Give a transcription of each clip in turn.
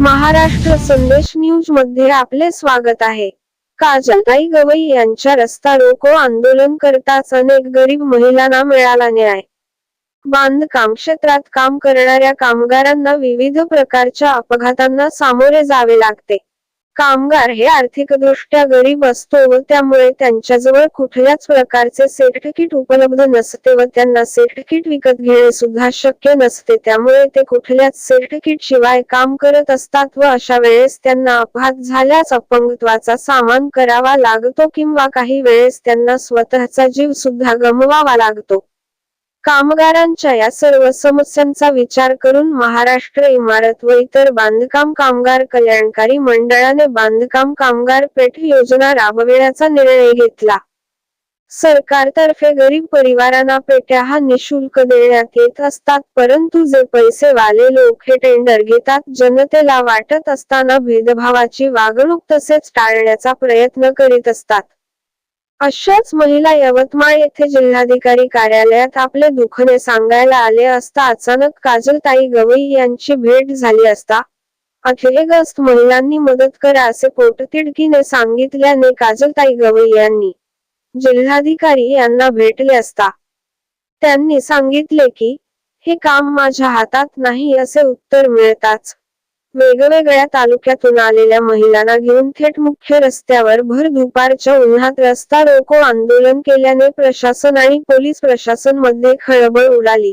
महाराष्ट्र संदेश न्यूजमध्ये आपले स्वागत आहे. काजलताई गवई यांच्या रस्ता रोको आंदोलन करताच अनेक गरीब महिलांना मिळाला न्याय. बांधकाम क्षेत्रात काम करणाऱ्या कामगारांना विविध प्रकारच्या अपघातांना सामोरे जावे लागते. कामगार हे आर्थिकदृष्ट्या गरीब असतो व त्यामुळे त्यांच्याजवळ कुठल्याच प्रकारचे सेट उपलब्ध नसते व त्यांना सेट विकत घेणे सुद्धा शक्य नसते. त्यामुळे ते कुठल्याच सेट शिवाय काम करत असतात व अशा वेळेस त्यांना अपघात झाल्यास अपंगत्वाचा सामान करावा लागतो किंवा काही वेळेस त्यांना स्वतःचा जीव सुद्धा गमवावा लागतो. कामगारांच्या या सर्व समस्यांचा विचार करून महाराष्ट्र इमारत व इतर बांधकाम कामगार कल्याणकारी मंडळाने बांधकाम कामगार पेठ योजना राबविण्याचा निर्णय घेतला. सरकारतर्फे गरीब परिवारांना पेट्या हा निशुल्क देण्यात येत असतात परंतु जे पैसे वाले लोक हे टेंडर घेतात जनतेला वाटत असताना भेदभावाची वागणूक तसेच टाळण्याचा प्रयत्न करीत असतात. अशाच महिला यवतमाळ येथे जिल्हाधिकारी कार्यालयात आपले दुखणे सांगायला आले असता अचानक काजलताई गवई यांची भेट झाली असता अखेरग्रस्त महिलांनी मदत करा असे पोटतिडकीने सांगितल्याने काजलताई गवई यांनी जिल्हाधिकारी यांना भेटले असता त्यांनी सांगितले की हे काम माझ्या हातात नाही असे उत्तर मिळताच वेगवेगळ्या तालुक्यातून आलेल्या महिलांना घेऊन थेट मुख्य रस्त्यावर भर दुपारच्या उन्हात रस्ता रोको आंदोलन केल्याने प्रशासन आणि पोलीस प्रशासनमध्ये खळबळ उडाली.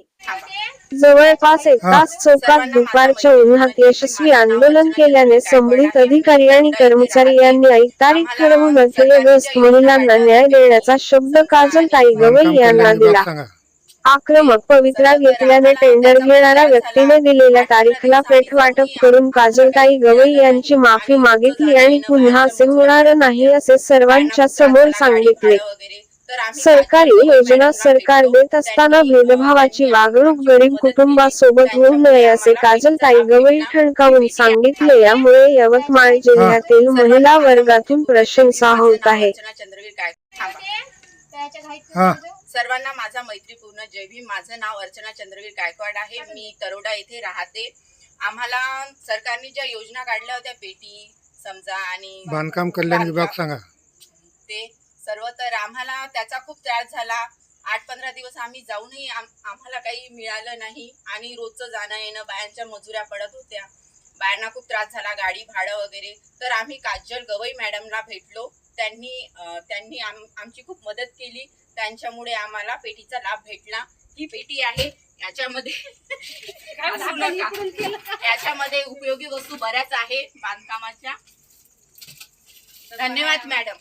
जवळपास एक तास चौकात दुपारच्या उन्हात यशस्वी आंदोलन केल्याने संबंधित अधिकारी आणि कर्मचारी यांनी ऐक तारीख ठरवून महिलांना न्याय देण्याचा शब्द काजल ताई गवई यांना दिला. आक्रमक पवित्रा घेतल्याने टेंडर घेणाऱ्या व्यक्तीने दिलेल्या तारीखला पेठ वाटप करून काजलताई गवई यांची माफी मागितली आणि पुन्हा असे होणार नाही असे सर्वांच्या समोर सांगितले. सरकारी योजना सरकार देत असताना भेदभावाची वागणूक गरीब कुटुंबासोबत होऊ नये असे काजलताई गवई ठणकावून सांगितले. यामुळे यवतमाळ जिल्ह्यातील महिला वर्गातून प्रशंसा होत आहे. सर्वांना माझा मैत्रीपूर्ण. जय भीम. माझं नाव अर्चना चंद्रवीर गायकवाड आहे. मी तरोडा येथे राहते. आम्हाला सरकारने ज्या योजना काढल्या होत्या पेटी समजा आणि बांधकाम कल्याण विभाग सांगा. ते सर्व तर आम्हाला त्याचा खूप त्रास झाला. आठ पंधरा दिवस आम्ही जाऊनही आम- आम्हाला काही मिळालं नाही आणि रोजचं जाणं येणं बायांच्या मजुऱ्या पडत होत्या. बायांना खूप त्रास झाला गाडी भाडं वगैरे. तर आम्ही काजल गवई मॅडमला भेटलो. त्यांनी त्यांनी आम- आमची खूप मदत केली. त्यांच्यामुळे आम्हाला पेटीचा लाभ भेटला. ही पेटी आहे. याच्यामध्ये. याच्यामध्ये उपयोगी वस्तू बऱ्याच आहे बांधकामाच्या. धन्यवाद मॅडम.